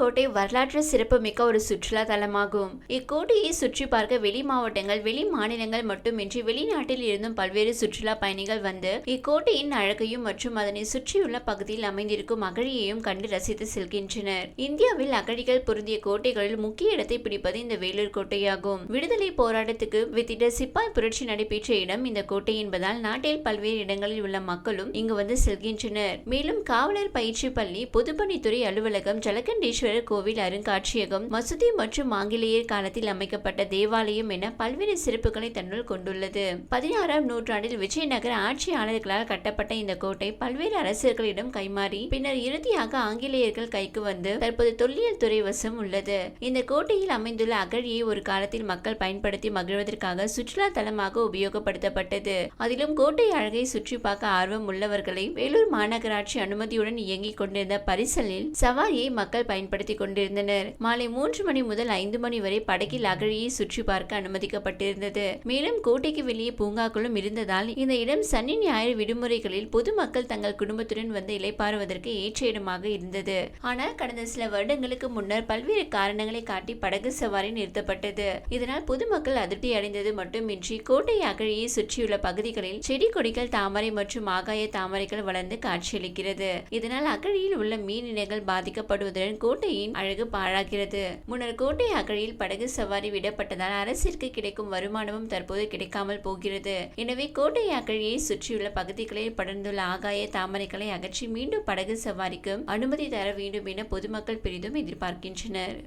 கோட்டை வரலாற்று சிறப்புமிக்க ஒரு சுற்றுலா தலமாகும் இக்கோட்டையை சுற்றி பார்க்க வெளி மாவட்டங்கள் வெளி மாநிலங்கள் மட்டுமின்றி வெளிநாட்டில் இருந்தும் பல்வேறு சுற்றுலா பயணிகள் வந்து இக்கோட்டையின் அழகையும் மற்றும் அதனை சுற்றியுள்ள பகுதியில் அமைந்திருக்கும் அகழியையும் கண்டு ரசித்து செல்கின்றனர். இந்தியாவில் அகழிகள் பொருந்திய கோட்டைகளில் முக்கிய இடத்தை பிடிப்பது இந்த வேலூர் கோட்டையாகும். விடுதலை போராட்டத்துக்கு வித்திட்ட சிப்பாய் புரட்சி நடைபெற்ற இடம் இந்த கோட்டை என்பதால் நாட்டில் பல்வேறு இடங்களில் உள்ள மக்களும் இங்கு வந்து செல்கின்றனர். மேலும் காவலர் பயிற்சி பள்ளி பொதுப்பணித்துறை அலுவலகம் ஜலகண்டேஸ்வரர் கோவில் அருங்காட்சியகம் மசூதி மற்றும் ஆங்கிலேயர் காலத்தில் அமைக்கப்பட்ட தேவாலயம் என பல்வேறு சிறப்புகளை தன்னுள் கொண்டுள்ளது. பதினாறாம் நூற்றாண்டில் விஜயநகர ஆட்சியாளர்களால் கட்டப்பட்ட இந்த கோட்டை பல்வேறு அரசர்களிடம் கைமாறி பின்னர் இறுதியாக ஆங்கிலேயர்கள் கைக்கு வந்து தற்போது தொல்லியல் துறை வசம் உள்ளது. இந்த கோட்டையில் அமைந்துள்ள அகழியை ஒரு காலத்தில் மக்கள் பயன்படுத்தி மகிழ்வதற்காக சுற்றுலா தலமாக உபயோகப்படுத்தப்பட்டது. அதிலும் கோட்டை அழகை சுற்றி பார்க்க ஆர்வம் உள்ளவர்களை வேலூர் மாநகராட்சி அனுமதியுடன் இயங்கிக் கொண்டிருந்த பரிசலில் சவாரியை மக்கள் பயன்படுத்தி பயன்படுத்தி கொண்டிருந்தனர். மாலை மூன்று மணி முதல் ஐந்து மணி வரை படகில் அகழியை சுற்றி பார்க்க அனுமதிக்கப்பட்டிருந்தது. மேலும் கோட்டைக்கு வெளியே பூங்காக்களும் இருந்ததால் இந்த இடம் சனி ஞாயிறு விடுமுறைகளில் பொதுமக்கள் தங்கள் குடும்பத்துடன் வந்து இலைப்பாறுவதற்கு ஏற்ற இடமாக இருந்தது. ஆனால் கடந்த சில வருடங்களுக்கு முன்னர் பல்வேறு காரணங்களை காட்டி படகு சவாரி நிறுத்தப்பட்டது. இதனால் பொதுமக்கள் அதிருப்தி அடைந்தது மட்டுமின்றி கோட்டை அகழியை சுற்றியுள்ள பகுதிகளில் செடி கொடிகள் தாமரை மற்றும் ஆகாய தாமரைகள் வளர்ந்து காட்சியளிக்கிறது. இதனால் அகழியில் உள்ள மீன் இனங்கள் பாதிக்கப்படுவதுடன் கோட்டை கோட்டையின் அழகு பாழாகிறது. முன்னர் கோட்டை அகழியில் படகு சவாரி விடப்பட்டதால் அரசிற்கு கிடைக்கும் வருமானமும் தற்போது கிடைக்காமல் போகிறது. எனவே கோட்டை அகழியை சுற்றியுள்ள பகுதிகளில் படர்ந்துள்ள ஆகாய தாமரைகளை அகற்றி மீண்டும் படகு சவாரிக்கும் அனுமதி தர வேண்டும் என பொதுமக்கள் பெரிதும் எதிர்பார்க்கின்றனர்.